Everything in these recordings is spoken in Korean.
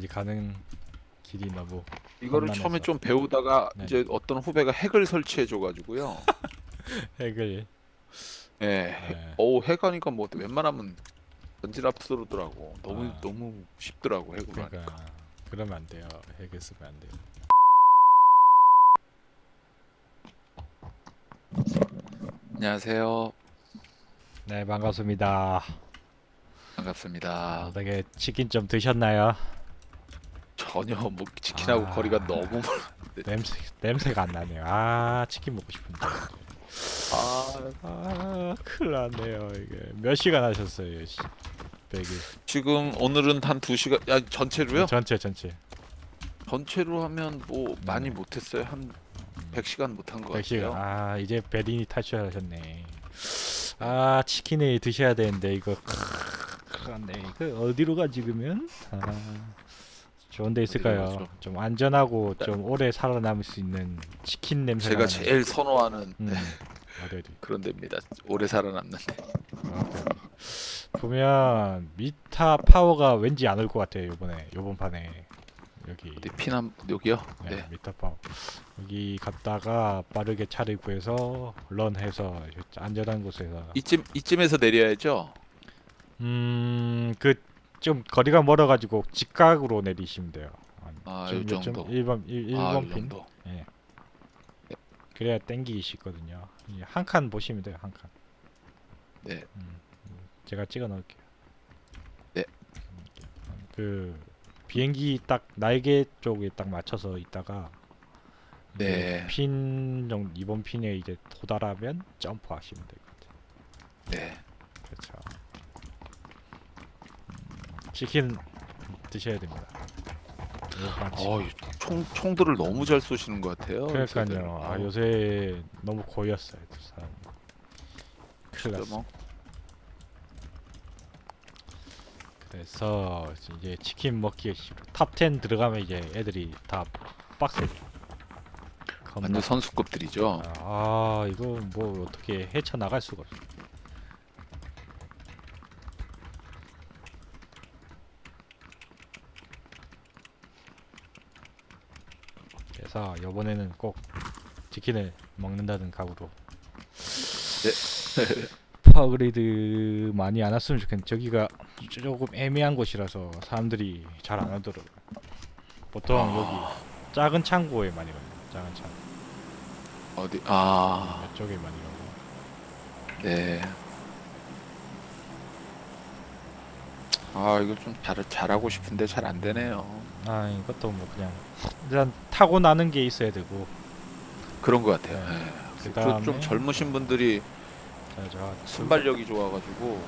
거기까지 가는 길이 너무 이거를 험난해서. 처음에 좀 배우다가 네. 이제 어떤 후배가 핵을 설치해 줘가지고요. 핵을 예. 네. 어우 핵 하니까 뭐 웬만하면 전진 앞서더라고. 너무 아. 너무 쉽더라고 핵으로 그러니까 하니까. 그러면 안 돼요. 핵을 쓰면 안 돼요. 안녕하세요. 네 반갑습니다. 반갑습니다. 어떻게 치킨 좀 드셨나요? 전혀 뭐 치킨하고 아. 거리가 너무 멀. 냄새 냄새가 안 나네요. 아 치킨 먹고 싶은데. 아 아 큰일 났네요 이게 몇 시간 하셨어요? 씨. 백일 지금 오늘은 한두 시간. 야 전체로요? 전체 전체 전체로 하면 뭐 많이 네. 못했어요. 한 100시간 못한 것 100시간. 같아요. 아 이제 베린이 탈출하셨네. 아 치킨을 드셔야 되는데 이거 큰일 났네. 이거 어디로 가지 그러면? 아 좋은 데 있을까요? 어디로? 좀 안전하고 좀 오래 살아남을 수 있는 치킨 냄새가 제가 제일 선호하는 음. 어디 어디 그런 데입니다. 오래 살아남는데. 아. 보면 미타 파워가 왠지 안 올 것 같아요 요번에 요번 판에 여기 어디 피남 여기요? 네, 네. 미타 파워 여기 갔다가 빠르게 차를 구해서 런해서 안전한 곳에서 이쯤 이쯤에서 내려야죠. 음 그 좀 거리가 멀어가지고 직각으로 내리시면 돼요 아, 좀 요? 정도. 1번 1, 아, 번핀 정도. 그래야 땡기기 쉽거든요 한 칸 보시면 돼요 한 칸 네. 제가 찍어 넣을게요. 네. 그 비행기 딱 날개 쪽에 딱 맞춰서 있다가 이제 네. 핀 정도 이번 핀에 이제 도달하면 점프하시면 될 것 같아요. 네. 그렇죠. 음, 치킨 드셔야 됩니다. 어, 이총 총들을 너무 잘 쏘시는 것 같아요. 그러니까요. 아 요새 너무 고였어요 두 사람. 큰일 났어. 뭐 그래서 이제 치킨 먹기 탑10 들어가면 이제 애들이 다 빡세. 완전 선수급들이죠. 아 이거 뭐 어떻게 헤쳐 나갈 수가 없어. 그래서 이번에는 꼭 치킨을 먹는다는 각오로. 파워그레이드 많이 안 왔으면 좋겠는데 저기가 조금 애매한 곳이라서 사람들이 잘 안 오더라고요. 보통 여기 작은 창고에 많이 가요. 작은 창고. 어디 아, 이쪽에 많이 가고. 네. 아, 이거 좀 잘, 잘하고 싶은데 잘 안 되네요. 아 이것도 뭐 그냥 일단 타고 나는 게 있어야 되고 그런 것 같아요. 네. 네. 그다음에 좀 젊으신 분들이 자, 저 순발력이 좋아가지고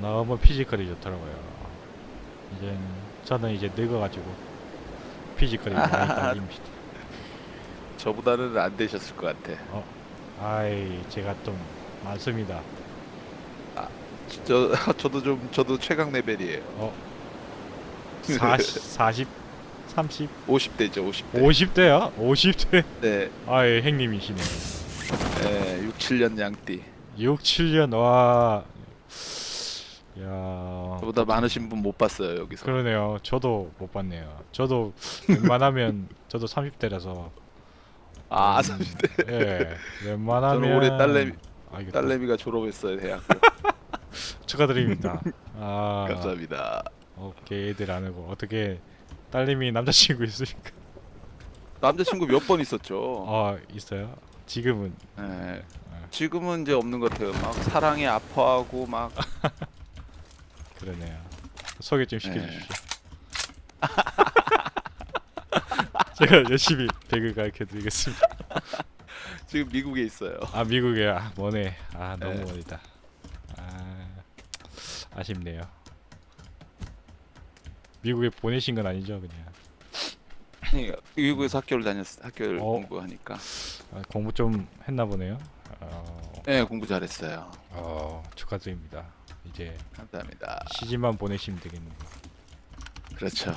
너무 피지컬이 좋더라고요. 이제 저는 이제 늙어가지고 피지컬이 많이 딸립니다. 저보다는 안 되셨을 것 같아. 아이 제가 좀 많습니다. 저 저도 좀 저도 최강 레벨이에요. 어 40, 40 30, 50대죠, 50대. 50대요? 50대? 네, 아예 행님이시네. 네, 6, 7년 양띠. 6, 7년 와. 야. 저보다 많으신 분 못 봤어요 여기서. 그러네요. 저도 못 봤네요. 저도 웬만하면 저도 30대라서 아, 음, 30대. 예. 웬만하면 저는 올해 딸내미 아, 이거 또 딸내미가 졸업했어요 대학교. 축하드립니다. 아. 감사합니다. 오케이 애들 안 하고 어떻게 딸님이 남자친구 있으니까 남자친구 몇 번 있었죠. 아 있어요? 지금은 네. 지금은 이제 없는 것 같아요. 막 사랑에 아파하고 막 그러네요. 소개 좀 네. 시켜주십시오. 제가 열심히 배그 가르쳐드리겠습니다. 지금 미국에 있어요. 아 미국에 아 머네. 아 너무 네. 멀다. 아 아쉽네요. 미국에 보내신 건 아니죠 그냥 그러니까 미국에서 학교를 다녔 학교를 어. 공부하니까. 아, 공부 좀 했나 보네요. 어, 네, 공부 잘했어요. 어 축하드립니다. 이제 감사합니다. 시집만 보내시면 되겠네요. 그렇죠.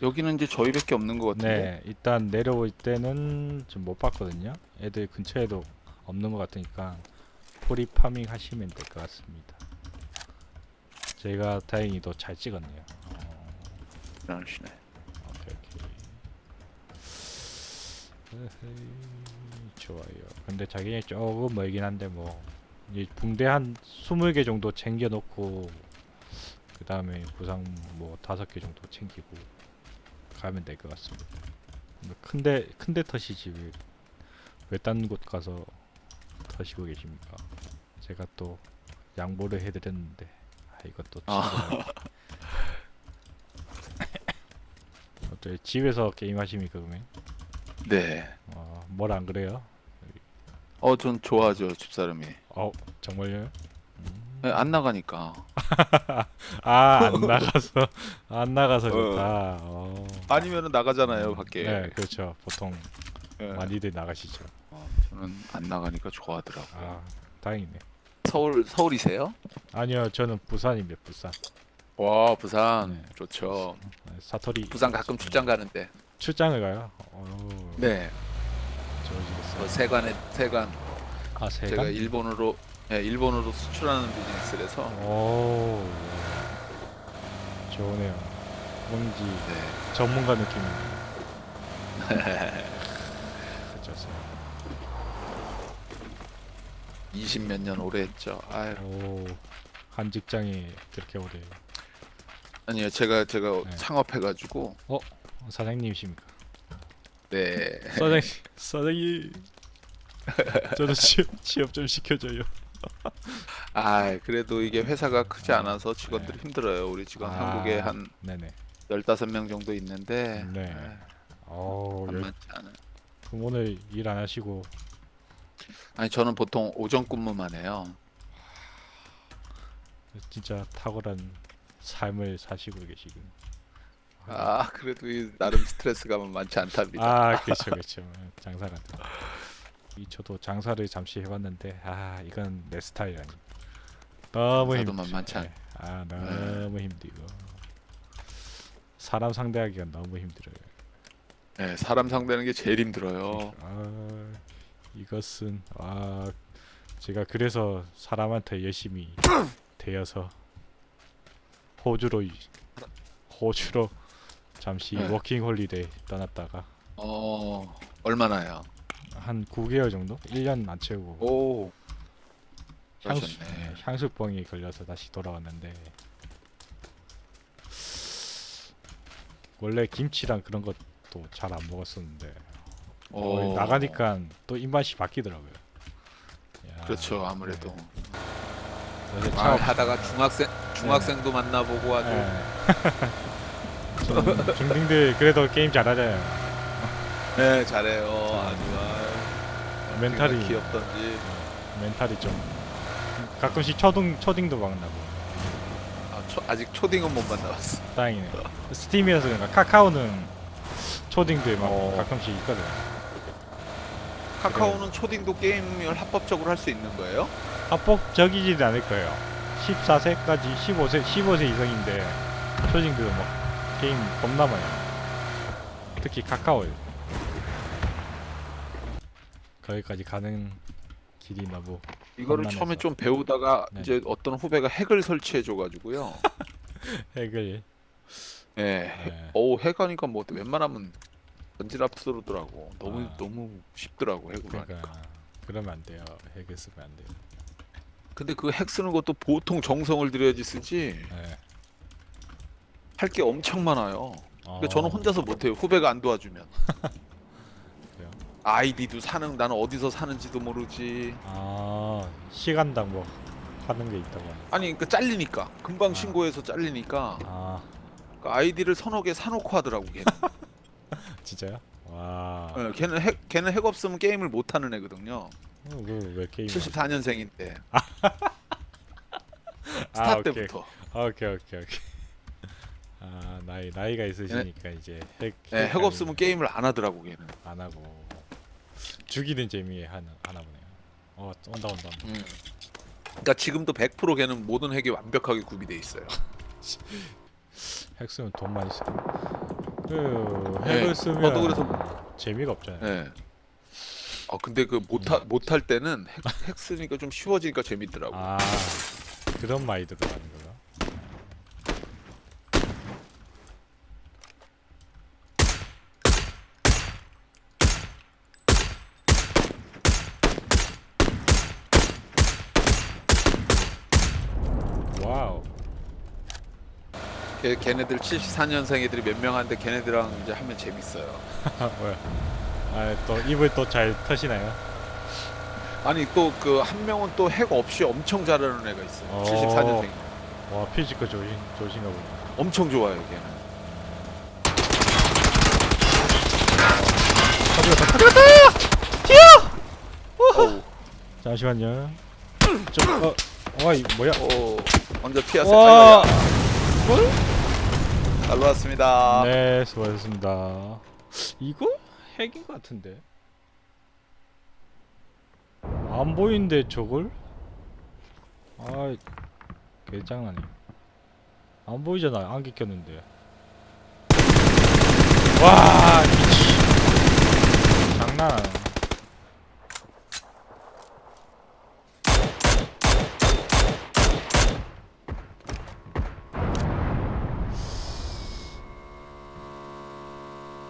여기는 이제 저희밖에 없는 것 같은데. 네, 일단 내려올 때는 좀 못 봤거든요. 애들 근처에도 없는 것 같으니까 포리 파밍 하시면 될 것 같습니다. 제가 다행히도 잘 찍었네요. 그러시네. 오케이 오케이. 에헤이, 좋아요. 근데 자기네 조금 멀긴 한데 뭐 이제 붕대 한 20개 정도 챙겨 놓고 그 다음에 부상 뭐 다섯 개 정도 챙기고 가면 될 것 같습니다. 뭐 큰데 큰데 터시지 왜 외딴 곳 가서 터시고 계십니까? 제가 또 양보를 해드렸는데 아 이것도 아. 어때 집에서 게임 하십니까 그러면? 네. 어, 뭘안 그래요? 어, 전 좋아하죠 집사람이. 어 정말요? 네, 안 나가니까. 아 안 나가서 안 나가서 좋다. 어. 아니면은 나가잖아요 밖에. 네 그렇죠. 보통 네. 많이들 나가시죠. 어, 저는 안 나가니까 좋아하더라고. 요 아 다행이네. 서울 서울이세요? 아니요 저는 부산입니다. 부산. 와 부산 네. 좋죠. 사투리 부산 가끔 출장 가는데. 출장을 가요. 어, 네. 좋으시겠어요. 그 세관에 세관. 아 세관. 제가 일본으로 네, 일본으로 수출하는 비즈니스라서. 오 좋네요. 뭔지 네. 전문가. 그렇죠. 20 몇 년 오래 했죠. 아유. 오 한 직장이 그렇게 오래 아니요 제가 제가 네. 창업해가지고 사장님이십니까? 네. 사장님 사장님 저도 취업 취업 좀 시켜줘요. 아 그래도 이게 회사가 크지 않아서 직원들이 힘들어요. 우리 직원 아. 한국에 한 네네. 15명 정도 있는데 네. 어 열, 만만치 않아요. 그럼 오늘 일안 하시고 아니 저는 보통 오전 근무만 해요. 진짜 탁월한 삶을 사시고 계시군. 아 그래도 이 나름 스트레스가 많지 않답니다. 아 그렇죠 그렇죠 장사가 이 저도 장사를 잠시 해봤는데 아 이건 내 스타일 아니 너무 장사도 힘들죠 만만치 않- 네. 아 너무 힘들고 사람 상대하기가 너무 힘들어요 네, 사람 상대하는 게 제일 힘들어요. 아 이것은 아 제가 그래서 사람한테 열심히 대여서 호주로 이- 호주로 잠시 네. 워킹 홀리데이 떠났다가 어 얼마나요? 한 9개월 정도? 1년 안 채우고 오 향수, 그러셨네. 네, 향수병이 걸려서 다시 돌아왔는데 원래 김치랑 그런 것도 잘 안 먹었었는데 어, 오. 나가니까 또 입맛이 바뀌더라고요. 야, 그렇죠 아무래도 네. 요새 아, 창업 하다가 중학생 중학생도 만나보고 아주 네. 중- 중딩들 그래도 게임 잘하잖아요. 네 잘해요 아주 아유, 멘탈이 얼마나 귀엽던지 멘탈이 좀 가끔씩 초딩 초딩도 막 나고 아, 초, 아직 초딩은 못 만나봤어. 다행이네. 스팀이라서 그런가 카카오는 초딩들 막 어. 가끔씩 있거든. 카카오는 초딩도 게임을 합법적으로 할 수 있는 거예요? 합법적이지는 않을 거예요. 14세까지 15세 15세 이상인데 초딩들 막 게임 겁나 많이. 특히 카카오요. 거기까지 가는 길이 너무 이거를 험난해서. 처음에 좀 배우다가 네. 이제 어떤 후배가 핵을 설치해 줘가지고요. 핵을 네. 네. 오 핵하니까 뭐 웬만하면 전질 앞서더라고. 너무 아. 너무 쉽더라고 핵으로 하니까. 그러니까 그러면 안 돼요. 핵을 쓰면 안 돼요. 근데 그 핵 쓰는 것도 보통 정성을 들여야지 쓰지. 네. 할 게 엄청 많아요. 어, 그러니까 저는 혼자서 못해요. 후배가 안 도와주면. 그래요? 아이디도 사는 나는 어디서 사는지도 모르지. 아 시간당 뭐 하는 게 있다고. 아니 그 잘리니까 금방 아. 신고해서 잘리니까 아 그 아이디를 서너 개 사놓고 하더라고 걔는. 진짜요? 와. 어, 걔는 핵 걔는 핵 없으면 게임을 못 하는 애거든요. 어, 그왜 게임? 74년생인데 아, 스타 오케이. 때부터. 오케이 오케이 오케이. 아 나이 나이가 있으시니까 이제 핵. 네, 핵 없으면 게임을 안 하더라고 걔는. 안 하고 죽이는 재미에 하나 하나 보네요. 어 온다 온다. 온다. 음. 그러니까 지금도 100% 걔는 모든 핵이 완벽하게 구비돼 있어요. 핵 쓰면 돈 많이 쓰. 그 네, 핵을 쓰면 저도 그래서- 재미가 없잖아요. 네. 아 근데 그못못할 음. 때는 핵, 핵 쓰니까 좀 쉬워지니까 재밌더라고. 아 그런 마인드로 가는 거야. 와우. 걔, 걔네들 74년생 애들이 몇 명한데 걔네들랑 이제 하면 재밌어요. 뭐야? 아 또 입을 또 잘 터시나요? 아니 또 그 한 명은 또 핵 없이 엄청 잘하는 애가 있어요. 어. 74년생. 와 피지컬 좋으신 좋으신가 보네. 엄청 좋아요 걔는. 어우, 잠시만요. 좀 어, 어이 뭐야? 오, 먼저 피하세요. 와. 아이고야. 잘 나왔습니다. 네, 수고하셨습니다. 이거 핵인 것 같은데. 안 보이는데 저걸? 아이 개장난이 안 보이잖아 안개 꼈는데. 와 미치 장난